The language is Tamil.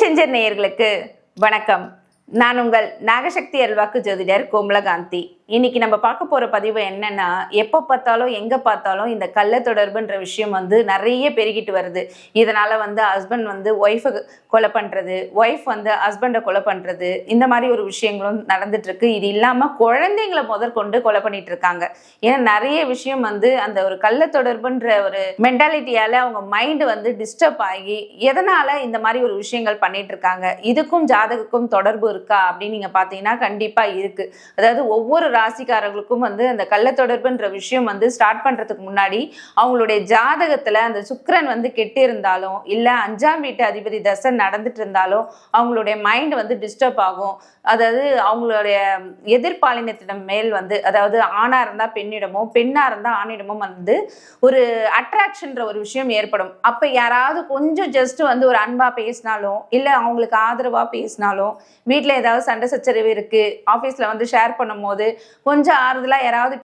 செஞ்சர் நேயர்களுக்கு வணக்கம். நான் உங்கள் நாகசக்தி அல்வாக்கு ஜோதிடர் கோமலகாந்தி. இன்னைக்கு நம்ம பார்க்க போற பதிவு என்னன்னா எப்போ பார்த்தாலும் எங்க பார்த்தாலும் இந்த கள்ள தொடர்புன்ற விஷயம் வந்து நிறைய பெருகிட்டு வருது. இதனால வந்து ஹஸ்பண்ட் வந்து ஒய்ஃபை கொலை பண்றது ஒய்ஃப் வந்து ஹஸ்பண்டை கொலை பண்றது இந்த மாதிரி ஒரு விஷயங்களும் நடந்துட்டு இருக்கு இது இல்லாம குழந்தைங்களை முதற்கொண்டு கொலை பண்ணிட்டு இருக்காங்க ஏன்னா நிறைய விஷயம் வந்து அந்த ஒரு கள்ள தொடர்புன்ற ஒரு மென்டாலிட்டியால அவங்க மைண்டு வந்து டிஸ்டர்ப் ஆகி எதனால இந்த மாதிரி ஒரு விஷயங்கள் பண்ணிட்டு இருக்காங்க இதுக்கும் ஜாதகக்கும் தொடர்பு இருக்கா அப்படின்னு நீங்க பாத்தீங்கன்னா கண்டிப்பா இருக்கு. அதாவது ஒவ்வொரு ராசிக்காரர்களுக்கும் வந்து அந்த கள்ள தொடர்புன்ற விஷயம் வந்து ஸ்டார்ட் பண்றதுக்கு முன்னாடி அவங்களுடைய ஜாதகத்துல அந்த சுக்கரன் வந்து கெட்டு இருந்தாலும் இல்ல அஞ்சாம் வீட்டு அதிபதி தசை நடந்துட்டு இருந்தாலும் அவங்களுடைய மைண்ட் வந்து டிஸ்டர்ப் ஆகும். அதாவது அவங்களுடைய எதிர்பாலினத்திடம் மேல் வந்து அதாவது ஆணா இருந்தா பெண்ணிடமோ பெண்ணா இருந்தா ஆணிடமோ வந்து ஒரு அட்ராக்ஷன்ற ஒரு விஷயம் ஏற்படும். அப்ப யாராவது கொஞ்சம் ஜஸ்ட் வந்து ஒரு அன்பா பேசினாலும் இல்ல அவங்களுக்கு ஆதரவா பேசினாலும் வீட்டில் ஏதாவது சண்டை சச்சரவு இருக்கு ஆபீஸ்ல வந்து ஷேர் பண்ணும் போது கொஞ்சம் ஆறுதலா யாராவது